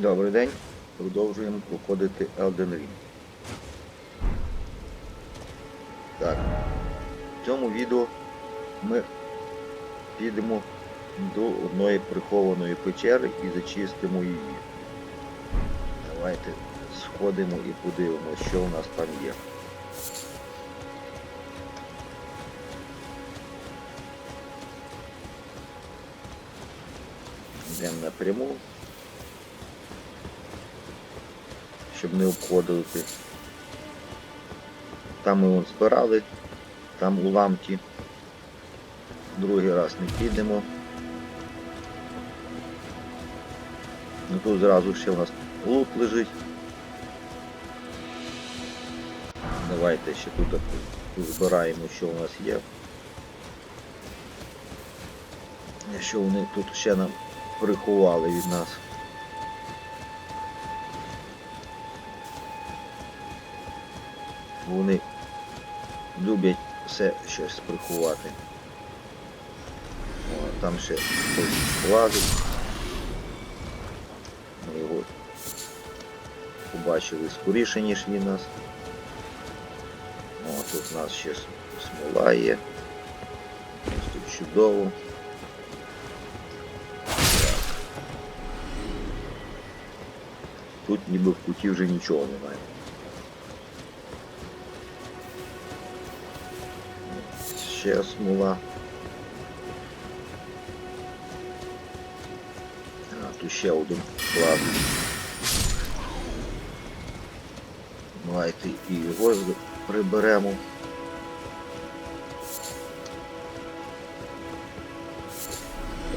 Добрий день. Продовжуємо проходити Elden Ring. Так. В цьому відео ми підемо до одної прихованої печери і зачистимо її. Давайте сходимо і подивимося, що у нас там є. Йдемо напряму. Щоб не обходити. Там ми вон збирали, там уламки. Другий раз не підемо. Ну тут зразу ще у нас лут лежить. Давайте ще тут збираємо, що у нас є. Що вони тут ще нам приховали від нас. Вони люблять все щось приховати. О, там ще хтось лазить. Ми його побачили скоріше, ніж він нас. О, тут у нас ще смола є. Ось тут чудово. Тут ніби в путі вже нічого немає. Ще смола. А, тут ще один плавний. Давайте і його приберемо.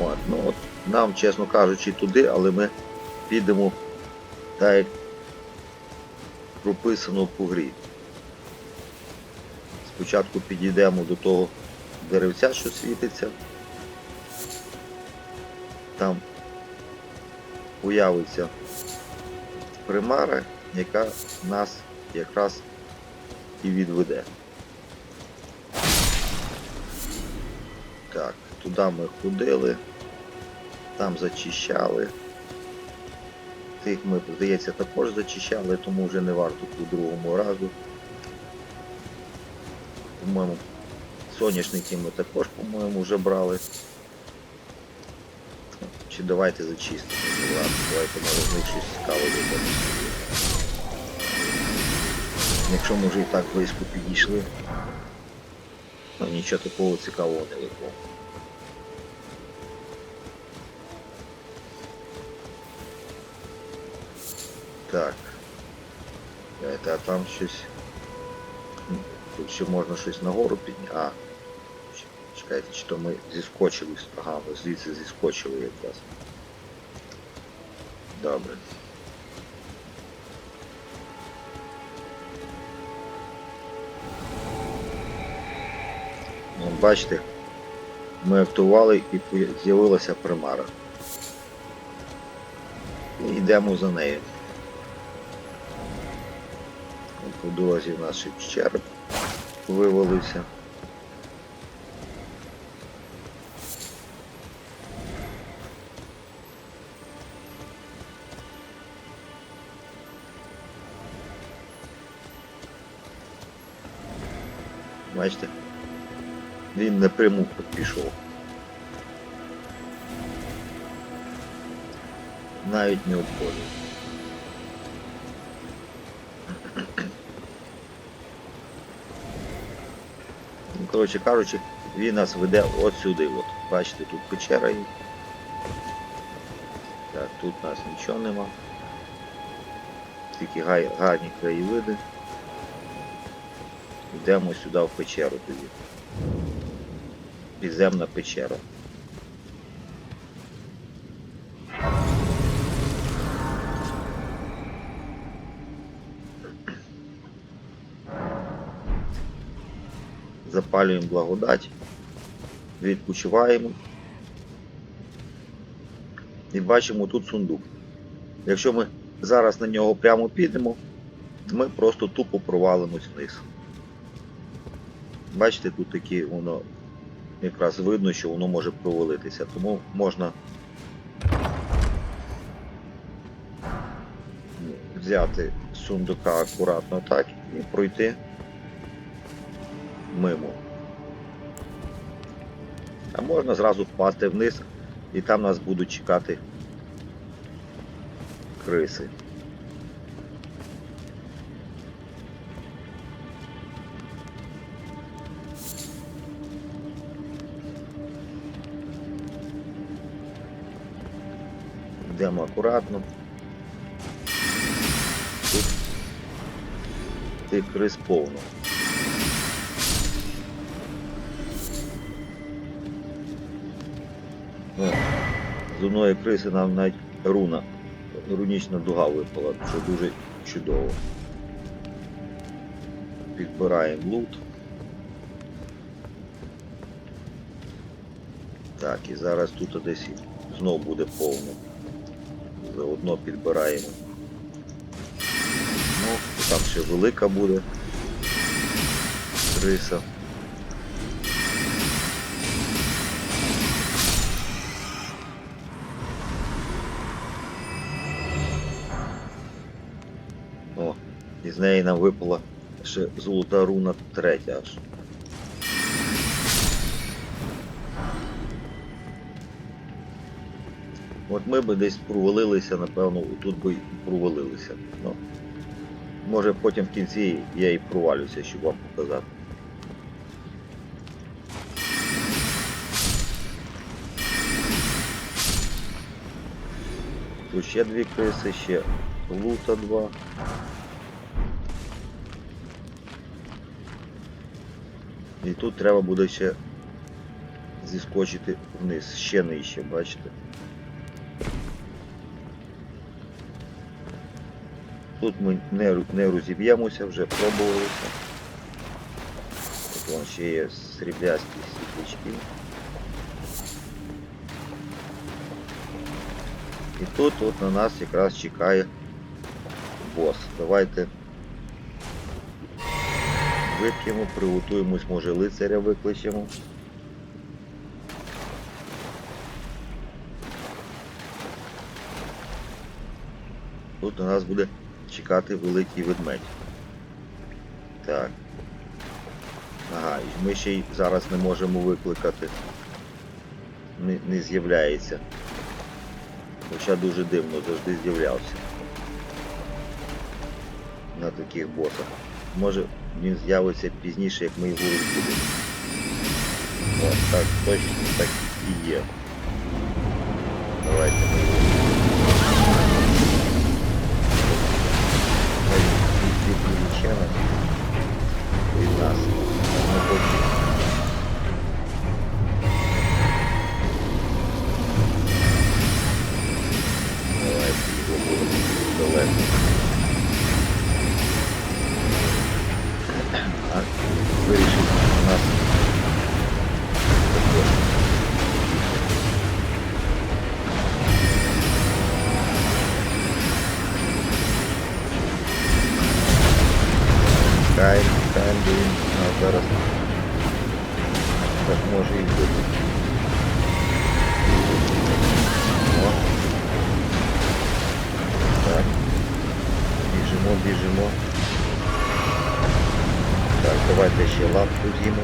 От, ну от, нам, чесно кажучи, туди, але ми підемо так як прописано по грі. Спочатку підійдемо до того деревця, що світиться. Там появиться примара, яка нас якраз і відведе. Так, туди ми ходили, там зачищали. Тих ми, здається, також зачищали, тому вже не варто по другому разу. По-моєму, соняшники ми також, по-моєму, вже брали. Чи давайте зачистимо. Ну, ладно, давайте може з них щось цікаве буде. Якщо ми вже і так близько підійшли, ну нічого такого цікавого не випало. Так. Давайте, а там щось. Тут ще можна щось нагору підняти. А. Чекайте, чи то ми зіскочили. Ага, ми звідси зіскочили якраз. Добре. Ну, бачите, ми актували і з'явилася примара. І йдемо за нею. По дорозі в нас череп вивалився. Бачите? Він напряму пішов. Навіть не обходив. Коротше кажучи, він нас веде от сюди. От. Бачите, тут печера є. Так, тут у нас нічого нема. Тільки гарні краєвиди. Йдемо сюди в печеру тоді. Підземна печера. Запалюємо благодать, відпочиваємо. І бачимо тут сундук. Якщо ми зараз на нього прямо підемо, ми просто тупо провалимось вниз. Бачите, тут такі воно якраз видно, що воно може провалитися, тому можна взяти сундука акуратно так і пройти мимо. А можна зразу впасти вниз, і там нас будуть чекати криси. Йдемо акуратно. Тут тих крис повно. О, з одної криси нам навіть руна, рунічна дуга випала, що дуже чудово. Підбираємо лут. Так, і зараз тут десь знов буде повно. Заодно підбираємо. Ну, там ще велика буде криса. Неї нам випала ще золота руна третя аж. От ми би десь провалилися, напевно, тут би провалилися. Ну, може потім в кінці я і провалюся, щоб вам показати. Тут ще дві криси, ще лута два. І тут треба буде ще зіскочити вниз, ще нижче, бачите? Тут ми не, не розіб'ємося, вже пробувалися. Тут вон ще є сріблясті світлячки. І тут от на нас якраз чекає бос. Давайте вип'ємо, приготуємось, може лицаря викличемо. Тут на нас буде чекати великий ведмедь. Так. Ага, і ми ще й зараз не можемо викликати. Не, не з'являється. Хоча дуже дивно завжди з'являвся. На таких босах. Може він з'явиться пізніше, як ми його розбудемо. От, так, точно так і є. Давайте ми його. Від нас. Ми потім Він нас зараз так може і бути. О. Так. Біжимо, біжимо. Так, давайте ще лапку з'їмо.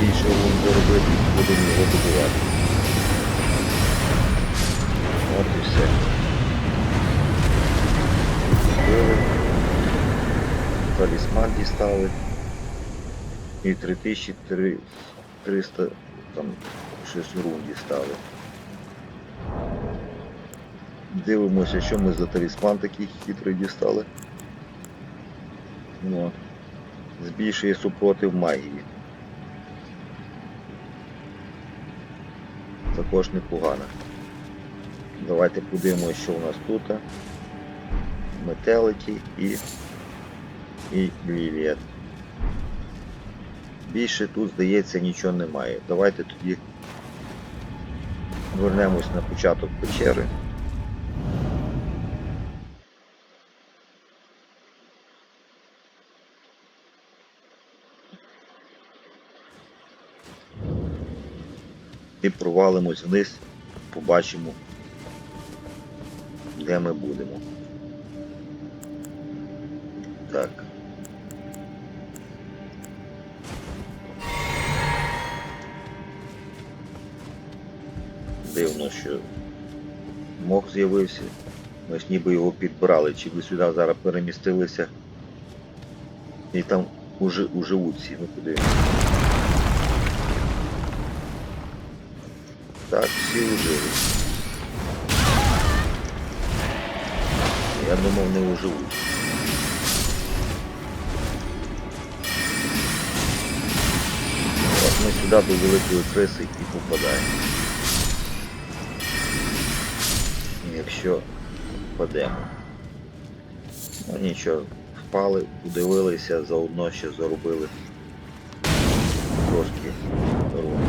Більше рун заробити, будемо його добувати. Талісман. І 3300 там щось рун дістали. Дивимося, що ми за талісман такий хитрий дістали. Ну, збільшує супротив магії. Також непогано. Давайте подивимося, що у нас тут. Метелики і, і лілія. Більше тут, здається, нічого немає. Давайте тоді вернемось на початок печери. і провалимось вниз, побачимо де ми будемо. Так. Дивно, що мох з'явився. Ми ж ніби його підбрали, чи ви сюди зараз перемістилися. І там уже, уживуть всі, ну куди. Так, всі ужили. Я думав, не уживуть. От ми сюди до великої криси і попадаємо. Якщо впадемо. Ну нічого, впали, подивилися, заодно ще заробили трошки дорогу.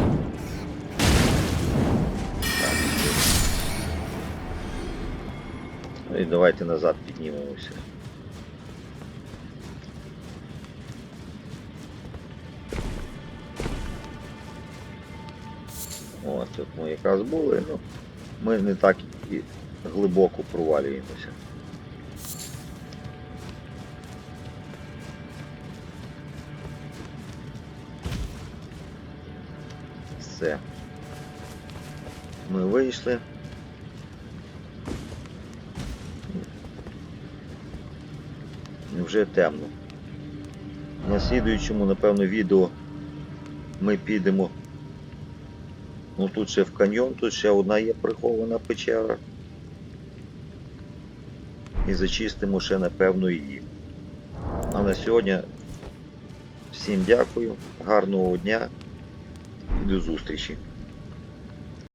Ну і давайте назад піднімемося. О, тут ми якраз були, ну ми не так і глибоко провалюємося. Все. Ми вийшли. Вже темно. На слідуючому, напевно, відео ми підемо. Ну тут ще в каньйон, тут ще одна є прихована печера. І зачистимо ще, напевно, її. А на сьогодні всім дякую, гарного дня і до зустрічі.